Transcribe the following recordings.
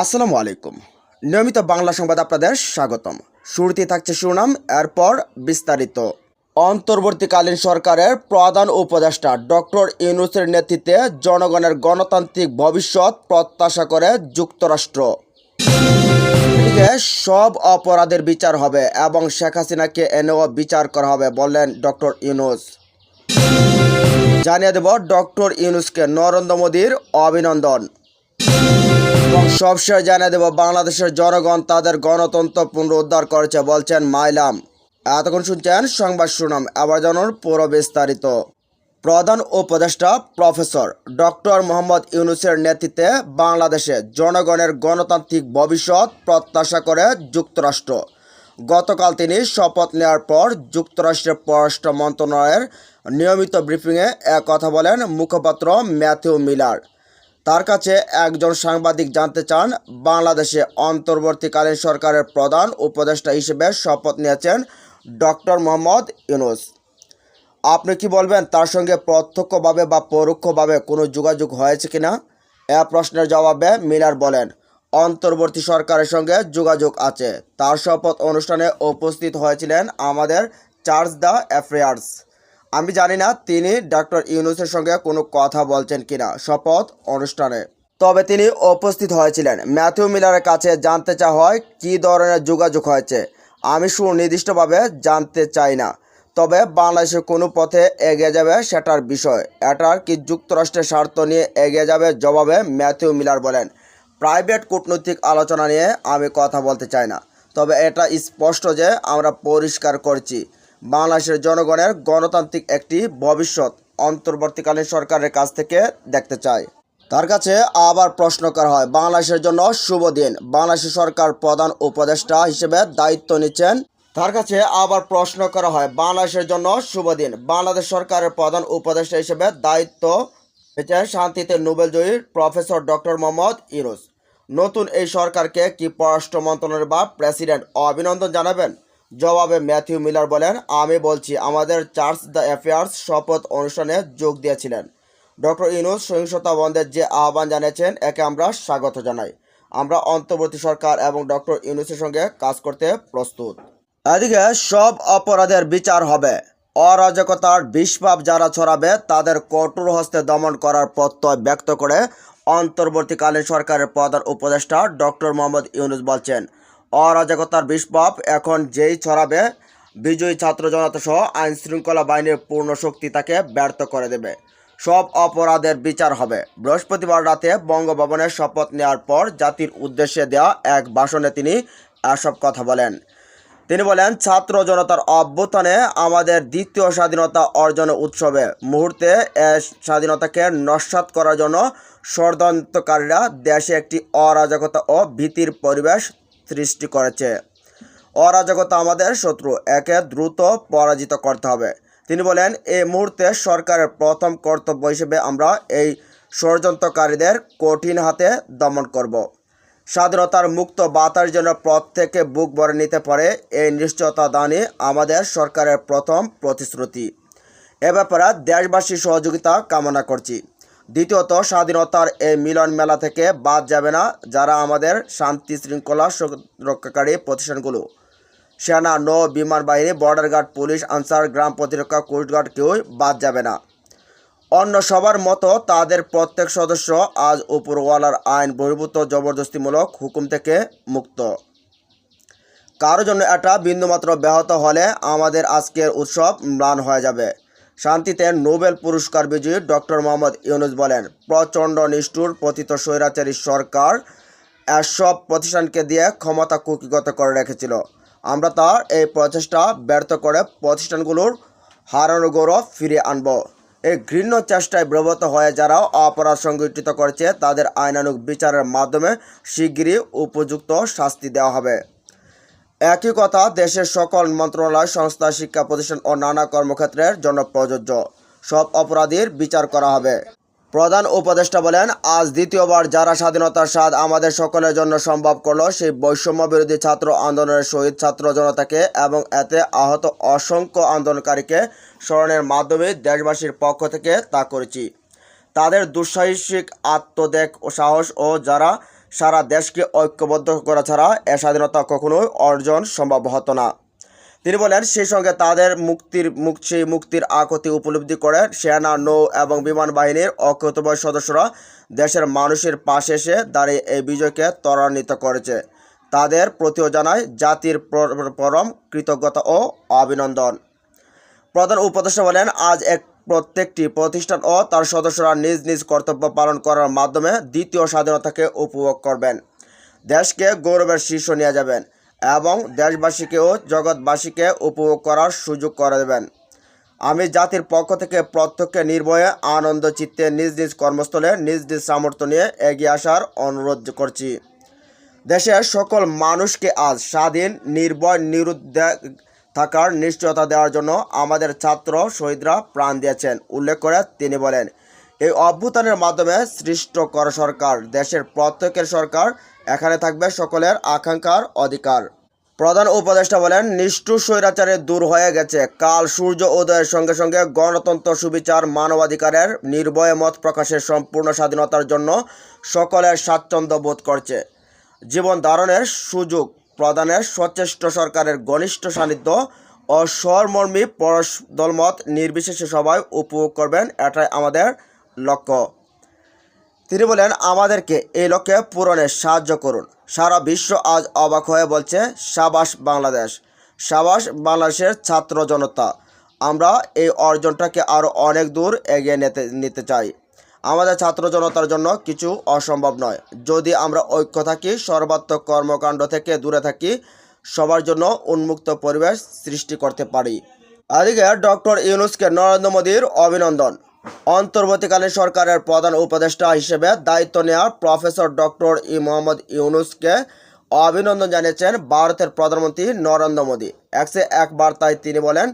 আসসালামু আলাইকুম। নিয়মিত বাংলা সংবাদ আপনাদের স্বাগতম। শুরুতে থাকছে শিরোনাম এরপর বিস্তারিত। অন্তর্বর্তীকালীন সরকারের প্রধান উপদেষ্টা ডক্টর ইউনুসের নেতৃত্বে জনগণের গণতান্ত্রিক ভবিষ্যৎ প্রত্যাশা করে যুক্তরাষ্ট্র। সব অপরাধের বিচার হবে এবং শেখ হাসিনাকে এনেও বিচার করা হবে বললেন ডক্টর ইউনুস। জানিয়ে দেব ডক্টর ইউনুসকে নরেন্দ্র মোদীর অভিনন্দন। সবশেষ জানিয়ে দেব, বাংলাদেশের জনগণ তাদের গণতন্ত্র পুনরুদ্ধার করেছে বলছেন মাইলাম। এতক্ষণ শুনছেন সংবাদ শুনাম আবার জানুন পুরো বিস্তারিত। প্রধান উপদেষ্টা প্রফেসর ডক্টর মোহাম্মদ ইউনুসের নেতৃত্বে বাংলাদেশে জনগণের গণতান্ত্রিক ভবিষ্যৎ প্রত্যাশা করে যুক্তরাষ্ট্র। গতকাল তিনি শপথ নেওয়ার পর যুক্তরাষ্ট্রের পররাষ্ট্র মন্ত্রণালয়ের নিয়মিত ব্রিফিংয়ে কথা বলেন মুখপাত্র ম্যাথিউ মিলার। তার কাছে একজন সাংবাদিক জানতে চান, বাংলাদেশে অন্তর্বর্তীকালীন সরকারের প্রধান উপদেষ্টা হিসেবে শপথ নিয়েছেন ডক্টর মোহাম্মদ ইউনুস। আপনি কি বলবেন তার সঙ্গে প্রত্যক্ষভাবে বা পরোক্ষভাবে কোনো যোগাযোগ হয়েছে কিনা এ প্রশ্নের জবাবে মিলার বলেন, অন্তর্বর্তী সরকারের সঙ্গে যোগাযোগ আছে। তার শপথ অনুষ্ঠানে উপস্থিত হয়েছিলেন আমাদের চার্জ দ্য অ্যাফেয়ার্স। আমি জানি না তিনি ডক্টর ইউনুসের সঙ্গে কোনো কথা বলছেন কিনা, শপথ অনুষ্ঠানে। তবে তিনি উপস্থিত হয়েছিলেন। ম্যাথিউ মিলারের কাছে জানতে চা হয়, কী ধরনের যোগাযোগ হয়েছে। আমি সুনির্দিষ্টভাবে জানতে চাই না। তবে বাংলাদেশের কোনো পথে এগিয়ে যাবে সেটার বিষয়। এটার কি যুক্তরাষ্ট্রের স্বার্থ নিয়ে এগিয়ে যাবে জবাবে ম্যাথিউ মিলার বলেন। প্রাইভেট কূটনৈতিক আলোচনা নিয়ে আমি কথা বলতে চাই না। তবে এটা স্পষ্ট যে আমরা পরিষ্কার করছি। বাংলাদেশের জনগণের গণতান্ত্রিক একটি ভবিষ্যৎ অন্তর্বর্তীকালীন সরকারের কাছ থেকে দেখতে চাই তার কাছে আবার প্রশ্ন করা হয়, বাংলাদেশের জন্য শুভ দিন। বাংলাদেশের সরকার প্রধান উপদেষ্টা হিসেবে দায়িত্ব নিচ্ছেন। তার কাছে আবার প্রশ্ন করা হয়, বাংলাদেশের জন্য শুভ দিন। বাংলাদেশ সরকারের প্রধান উপদেষ্টা হিসেবে দায়িত্ব নিচ্ছেন শান্তিতে নোবেলজয়ী প্রফেসর ডক্টর মোহাম্মদ ইউনুস। নতুন এই সরকারকে কি পররাষ্ট্র মন্ত্রণালয় বা প্রেসিডেন্ট অভিনন্দন জানাবেন? জবাবে ম্যাথিউ মিলার বলেন, আমি বলছি, আমাদের চার্চ দ্য অ্যাফেয়ার্স শপথ অনুষ্ঠানে যোগ দিয়েছিলেন। ডক্টর ইউনুস সহিংসতা বন্ধের যে আহ্বান জানিয়েছেন, একে আমরা স্বাগত জানাই। আমরা অন্তর্বর্তী সরকার এবং ডক্টর ইউনুসের সঙ্গে কাজ করতে প্রস্তুত। এদিকে সব অপরাধের বিচার হবে। অরাজকতার বিষপাপ যারা ছড়াবে, তাদের কঠোর হস্তে দমন করার প্রত্যয় ব্যক্ত করে অন্তর্বর্তীকালীন সরকারের প্রধান উপদেষ্টা ডক্টর মোহাম্মদ ইউনুস বলছেন অরাজকতার বিষপাপ এখন যেই ছড়াবে, বিজয়ী ছাত্র জনতা সহ আইন শৃঙ্খলা বাহিনীর পূর্ণ শক্তি তাকে ব্যর্থ করে দেবে। সব অপরাধের বিচার হবে। বৃহস্পতিবার রাতে বঙ্গভবনে শপথ নেওয়ার পর জাতির উদ্দেশ্যে দেওয়া এক ভাষণে তিনি এসব কথা বলেন। তিনি বলেন, ছাত্র জনতার অভ্যুত্থানে আমাদের দ্বিতীয় স্বাধীনতা অর্জন উৎসবে মুহূর্তে স্বাধীনতাকে নস্বাত করার জন্য ষড়যন্ত্রকারীরা দেশে একটি অরাজকতা ও ভীতির পরিবেশ সৃষ্টি করেছে। অরাজকতা আমাদের শত্রু, একে দ্রুত পরাজিত করতে হবে। তিনি বলেন এই মুহূর্তে সরকারের প্রথম কর্তব্য হিসেবে আমরা এই ষড়যন্ত্রকারীদের কঠিন হাতে দমন করব। স্বাধীনতার মুক্ত বাতার জন্য প্রত্যেকে বুক ভরে নিতে পারে, এই নিশ্চয়তা দানই আমাদের সরকারের প্রথম প্রতিশ্রুতি। এ ব্যাপারে দেশবাসীর সহযোগিতা কামনা করছি। দ্বিতীয়ত স্বাধীনতার এই মিলন মেলা থেকে বাদ যাবে না যারা আমাদের শান্তি শৃঙ্খলা রক্ষাকারী প্রতিষ্ঠানগুলো। সেনা, নৌ, বিমান বাহিনী, বর্ডার গার্ড, পুলিশ, আনসার, গ্রাম প্রতিরক্ষা কোস্টগার্ড কেউই বাদ যাবে না। অন্য সবার মতো তাদের প্রত্যেক সদস্য আজ উপরওয়ালার আইন বহির্ভূত জবরদস্তিমূলক হুকুম থেকে মুক্ত। কারও জন্য এটা বিন্দুমাত্র ব্যাহত হলে আমাদের আজকের উৎসব ম্লান হয়ে যাবে। শান্তিতে নোবেল পুরস্কার বিজয়ী ডক্টর মোহাম্মদ ইউনুস বলেন, প্রচণ্ড নিষ্ঠুর, পতিত স্বৈরাচারী সরকার এসব প্রতিষ্ঠানকে দিয়ে ক্ষমতা কুকিগত করে রেখেছিল। আমরা তার এই প্রচেষ্টা ব্যর্থ করে প্রতিষ্ঠানগুলোর হারানো গৌরব ফিরিয়ে আনব। এই ঘৃণ্য চেষ্টায় ব্রবত হয়ে যারা অপরাধ সংগঠিত করেছে, তাদের আইনানুগ বিচারের মাধ্যমে শিগগিরই উপযুক্ত শাস্তি দেওয়া হবে। একই কথা, দেশের সকল মন্ত্রণালয়, সংস্থা, শিক্ষা প্রতিষ্ঠান ও নানা কর্মক্ষেত্রের জন্য প্রযোজ্য। সব অপরাধীর বিচার করা হবে। প্রধান উপদেষ্টা বলেন, আজ দ্বিতীয়বার যারা স্বাধীনতার স্বাদ আমাদের সকলের জন্য সম্ভব করল, সেই বৈষম্য বিরোধী ছাত্র আন্দোলনের শহীদ ছাত্র জনতাকে এবং এতে আহত অসংখ্য আন্দোলনকারীকে স্মরণের মাধ্যমে দেশবাসীর পক্ষ থেকে তা করেছি। তাদের দুঃসাহসিক আত্মদেখ ও সাহস ও যারা সারা দেশকে ঐক্যবদ্ধ করা ছাড়া এ স্বাধীনতা কখনোই অর্জন সম্ভব হতো না। তিনি বলেন, সেই সঙ্গে তাদের মুক্তির মুক সেই মুক্তির আকতি উপলব্ধি করে সেনা, নৌ এবং বিমান বাহিনীর অকৃতবয় সদস্যরা দেশের মানুষের পাশে এসে দাঁড়িয়ে এই বিজয়কে ত্বরান্বিত করেছে। তাদের প্রতিও জানায়, জাতির পর- পরম কৃতজ্ঞতা ও অভিনন্দন। প্রধান উপদেষ্টা বলেন, আজ এক প্রত্যেকটি প্রতিষ্ঠান ও তার সদস্যরা নিজ নিজ কর্তব্য পালন করার মাধ্যমে দ্বিতীয় স্বাধীনতাকে উপভোগ করবেন। দেশকে গৌরবের শীর্ষ নিয়ে যাবেন এবং দেশবাসীকেও জগৎবাসীকে উপভোগ করার সুযোগ করে দেবেন। আমি জাতির পক্ষ থেকে প্রত্যেককে নির্ভয়ে, আনন্দ চিত্তে নিজ নিজ কর্মস্থলে নিজ নিজ সামর্থ্য নিয়ে এগিয়ে আসার অনুরোধ করছি। দেশের সকল মানুষকে আজ স্বাধীন, নির্ভয়, নিরুদ্বেগ থাকার নিশ্চয়তা দেওয়ার জন্য আমাদের ছাত্র শহীদরা প্রাণ দিয়েছেন, উল্লেখ করে তিনি বলেন। এই অভ্যুত্থানের মাধ্যমে সৃষ্ট কর সরকার, দেশের প্রত্যেকের সরকার, এখানে থাকবে সকলের আকাঙ্ক্ষার অধিকার। প্রধান উপদেষ্টা বলেন, নিষ্ঠুর স্বৈরাচারে দূর হয়ে গেছে। কাল সূর্য উদয়ের সঙ্গে সঙ্গে গণতন্ত্র সুবিচার মানবাধিকারের নির্ভয় মত প্রকাশের সম্পূর্ণ স্বাধীনতার জন্য সকলের স্বাচ্ছন্দ্য বোধ করছে। জীবন ধারণের সুযোগ প্রদানের সচেষ্ট সরকারের ঘনিষ্ঠ সান্নিধ্য ও স্বরমর্মী পরশ দলমত নির্বিশেষে সবাই উপভোগ করবেন, এটাই আমাদের লক্ষ্য। তিনি বলেন, আমাদেরকে এই লক্ষ্যে পূরণে সাহায্য করুন। সারা বিশ্ব আজ অবাক হয়ে বলছে, সাবাস বাংলাদেশ। সাবাস বাংলাদেশের ছাত্র জনতা, আমরা এই অর্জনটাকে আরও অনেক দূর এগিয়ে নিতে নিতে চাই। আমাদের ছাত্র জনতার জন্য কিছু অসম্ভব নয়। যদি আমরা ঐক্য থাকি, সর্বাত্মক কর্মকাণ্ড থেকে দূরে থাকি, সবার জন্য উন্মুক্ত পরিবেশ সৃষ্টি করতে পারি। এদিকে ডক্টর ইউনুসকে নরেন্দ্র মোদীর অভিনন্দন। অন্তর্বর্তীকালীন সরকারের প্রধান উপদেষ্টা হিসেবে দায়িত্ব নেওয়া প্রফেসর ডক্টর ই মোহাম্মদ ইউনুসকে অভিনন্দন জানিয়েছেন ভারতের প্রধানমন্ত্রী নরেন্দ্র মোদী। একসে এক বার্তায় তিনি বলেন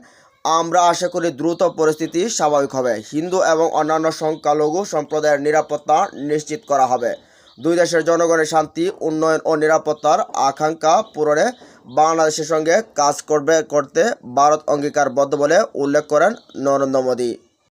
আমরা আশা করি দ্রুত পরিস্থিতি স্বাভাবিক হবে। হিন্দু এবং অন্যান্য সংখ্যালঘু সম্প্রদায়ের নিরাপত্তা নিশ্চিত করা হবে। দুই দেশের জনগণের শান্তি, উন্নয়ন ও নিরাপত্তার আকাঙ্ক্ষা পূরণে বাংলাদেশের সঙ্গে কাজ করবে করতে ভারত অঙ্গীকারবদ্ধ বলে উল্লেখ করেন নরেন্দ্র মোদী।